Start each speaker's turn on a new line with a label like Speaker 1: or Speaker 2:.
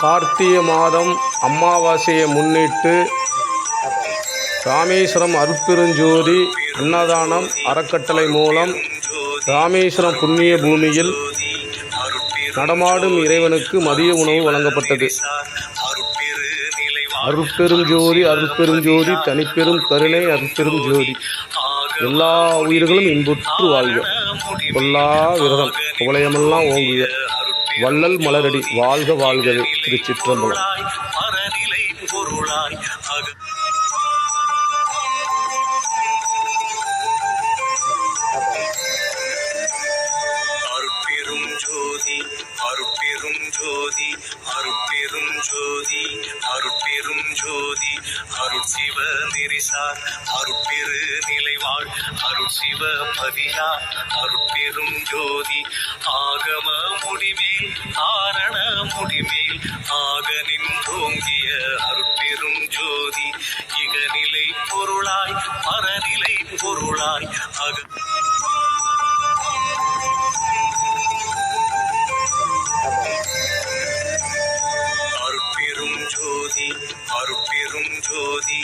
Speaker 1: கார்த்திகை மாதம் அமாவாசையை முன்னிட்டு ராமேஸ்வரம் அருட்பெருஞ்சோதி அன்னதானம் அறக்கட்டளை மூலம் ராமேஸ்வரம் புண்ணிய பூமியில் நடமாடும் இறைவனுக்கு மதிய உணவு வழங்கப்பட்டது. அருட்பெருஞ்சோதி அருட்பெருஞ்சோதி தனிப்பெரும் கருணை அருட்பெரும் ஜோதி எல்லா உயிர்களும் இன்புற்று வாழ்க. கொல்லா விரதம். குவளையமெல்லாம் ஓங்குக. வள்ளல் மலரடி வாழ்க வாழ்கவே திருச்சிற்றம்பலம்
Speaker 2: அருட்பெரும் ஜோதி அருட்பெரும் ஜோதி அருட்பெரும் ஜோதி அருட்பெரும் சிவ நெறிசார் அருட்பெரு நிலைவாழ் அருள் சிவ பதியார் அருட்பெரும் ஜோதி. ஆகம முடிமேல் ஆரண முடிமேல் ஆக நின்றோங்கிய அருட்பெரும் ஜோதி. இகநிலை பொருளாய் பரநிலை பொருளாய் அக அருட்பெரும் ஜோதி.